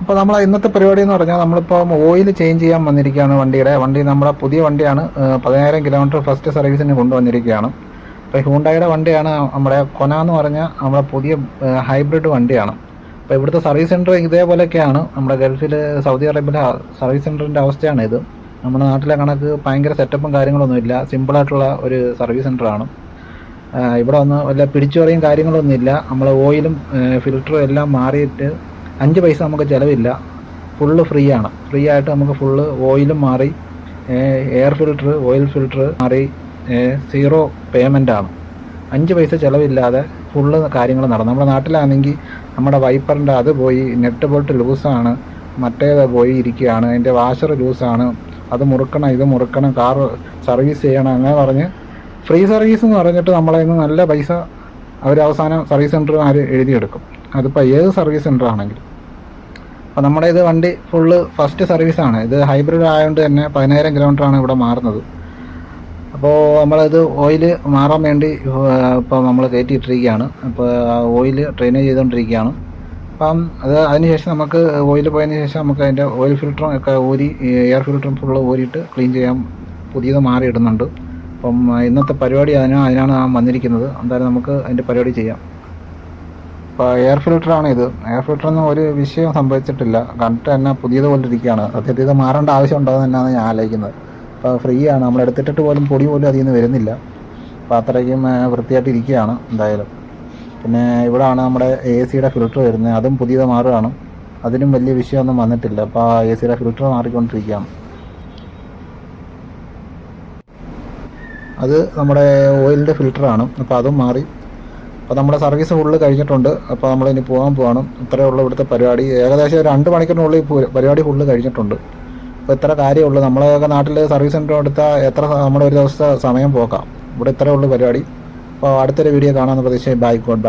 അപ്പോൾ നമ്മൾ ഇന്നത്തെ പരിപാടി എന്ന് പറഞ്ഞാൽ നമ്മളിപ്പോൾ ഓയിൽ ചേഞ്ച് ചെയ്യാൻ വന്നിരിക്കുകയാണ് വണ്ടിയുടെ. വണ്ടി നമ്മുടെ പുതിയ വണ്ടിയാണ്. പതിനായിരം കിലോമീറ്റർ ഫസ്റ്റ് സർവീസിന് കൊണ്ടുവന്നിരിക്കുകയാണ്. അപ്പോൾ ഹൂണ്ടായുടെ വണ്ടിയാണ് നമ്മുടെ കൊന എന്ന് പറഞ്ഞാൽ നമ്മുടെ പുതിയ ഹൈബ്രിഡ് വണ്ടിയാണ്. അപ്പോൾ ഇവിടുത്തെ സർവീസ് സെന്റർ ഇതേപോലെയൊക്കെയാണ്. നമ്മുടെ ഗൾഫിൽ സൗദി അറേബ്യയിലെ സർവീസ് സെന്ററിന്റെ അവസ്ഥയാണ് ഇത്. നമ്മുടെ നാട്ടിലെ കണക്ക് ഭയങ്കര സെറ്റപ്പും കാര്യങ്ങളൊന്നുമില്ല. സിമ്പിളായിട്ടുള്ള ഒരു സർവീസ് സെന്ററാണ് ഇവിടെ ഒന്ന് വല്ല പിടിച്ചുപറിയും കാര്യങ്ങളൊന്നുമില്ല. നമ്മൾ ഓയിലും ഫിൽറ്ററും എല്ലാം മാറിയിട്ട് അഞ്ച് പൈസ നമുക്ക് ചിലവില്ല. ഫുള്ള് ഫ്രീ ആണ്. ഫ്രീ ആയിട്ട് നമുക്ക് ഫുള്ള് ഓയിലും മാറി എയർ ഫിൽറ്റർ ഓയിൽ ഫിൽറ്റർ മാറി സീറോ പേയ്മെന്റ് ആണ്. അഞ്ച് പൈസ ചിലവില്ലാതെ ഫുള്ള് കാര്യങ്ങൾ നടന്നു. നമ്മുടെ നാട്ടിലാണെങ്കിൽ നമ്മുടെ വൈപ്പറിന്റെ അത് പോയി നെറ്റ് ബോൾട്ട് ലൂസാണ് മറ്റേത് പോയി ഇരിക്കുകയാണ്. അതിന്റെ വാഷർ ലൂസാണ് അത് മുറുക്കണം ഇത് മുറുക്കണം കാർ സർവീസ് ചെയ്യണം അങ്ങനെ പറഞ്ഞ് ഫ്രീ സർവീസ് എന്ന് പറഞ്ഞിട്ട് നമ്മളെ നിന്ന് നല്ല പൈസ അവർ അവസാനം സർവീസ് സെന്ററുകാർ എഴുതിയെടുക്കും. അതിപ്പോൾ ഏത് സർവീസ് സെന്റർ ആണെങ്കിലും. അപ്പോൾ നമ്മുടെ ഇത് വണ്ടി ഫുള്ള് ഫസ്റ്റ് സർവീസാണ് ഇത് ഹൈബ്രിഡ് ആയതുകൊണ്ട് തന്നെ പതിനായിരം കിലോമീറ്ററാണ് ഇവിടെ മാറുന്നത്. അപ്പോൾ നമ്മളിത് ഓയിൽ മാറാൻ വേണ്ടി ഇപ്പോൾ നമ്മൾ കയറ്റിയിട്ടിരിക്കുകയാണ്. അപ്പോൾ ഓയിൽ ഡ്രെയിനേജ് ചെയ്തുകൊണ്ടിരിക്കുകയാണ് അപ്പം അത് അതിനുശേഷം നമുക്ക് ഓയിൽ പോയതിന് ശേഷം നമുക്ക് അതിന്റെ ഓയിൽ ഫിൽറ്ററും ഒക്കെ ഊരി എയർ ഫിൽറ്ററും ഫുള്ള് ഊരിയിട്ട് ക്ലീൻ ചെയ്യാൻ പുതിയത് മാറിയിടുന്നുണ്ട് അപ്പം ഇന്നത്തെ പരിപാടി അതിനാണ് അതിനാണ് വന്നിരിക്കുന്നത്. എന്തായാലും നമുക്ക് അതിന്റെ പരിപാടി ചെയ്യാം. ഇപ്പോൾ എയർ ഫിൽട്ടറാണ് ഇത്. എയർ ഫിൽട്ടറൊന്നും ഒരു വിഷയം സംഭവിച്ചിട്ടില്ല. കണ്ടിട്ട് തന്നെ പുതിയതുപോലെ ഇരിക്കുകയാണ് സത്യത്തിൽ ഇത് മാറേണ്ട ആവശ്യം ഉണ്ടോ തന്നെയാണ് ഞാൻ ആലോചിക്കുന്നത്. അപ്പോൾ ഫ്രീ ആണ്. നമ്മൾ എടുത്തിട്ടിട്ട് പോലും പൊടി പോലും അതിൽ നിന്ന് വരുന്നില്ല. അപ്പോൾ അത്രയ്ക്കും വൃത്തിയായിട്ട് ഇരിക്കുകയാണ് എന്തായാലും. പിന്നെ ഇവിടാണ് നമ്മുടെ എ സിയുടെ ഫിൽട്ടർ വരുന്നത്. അതും പുതിയത് മാറുകയാണ്. അതിനും വലിയ വിഷയമൊന്നും വന്നിട്ടില്ല. അപ്പോൾ എ സിയുടെ ഫിൽട്ടർ മാറിക്കൊണ്ടിരിക്കുകയാണ്. അത് നമ്മുടെ ഓയിലിന്റെ ഫിൽട്ടറാണ് അപ്പോൾ അതും മാറി. അപ്പോൾ നമ്മുടെ സർവീസ് ഫുള്ള് കഴിഞ്ഞിട്ടുണ്ട്. അപ്പോൾ നമ്മൾ ഇനി പോകാൻ പോകണം ഇത്രയേ ഉള്ളൂ ഇവിടുത്തെ പരിപാടി. ഏകദേശം രണ്ട് മണിക്കൂറിനുള്ളിൽ പരിപാടി ഫുള്ള് കഴിഞ്ഞിട്ടുണ്ട്. അപ്പോൾ ഇത്ര കാര്യമുള്ളൂ നമ്മളൊക്കെ നാട്ടിൽ സർവീസ് സെന്റർ എടുത്താൽ എത്ര നമ്മുടെ ഒരു ദിവസത്തെ സമയം പോക്കാം. ഇവിടെ ഇത്രയേ ഉള്ളൂ പരിപാടി. അപ്പോൾ അടുത്തൊരു വീഡിയോ കാണാമെന്ന് പ്രതീക്ഷ ബൈ ഗോഡ് ബൈ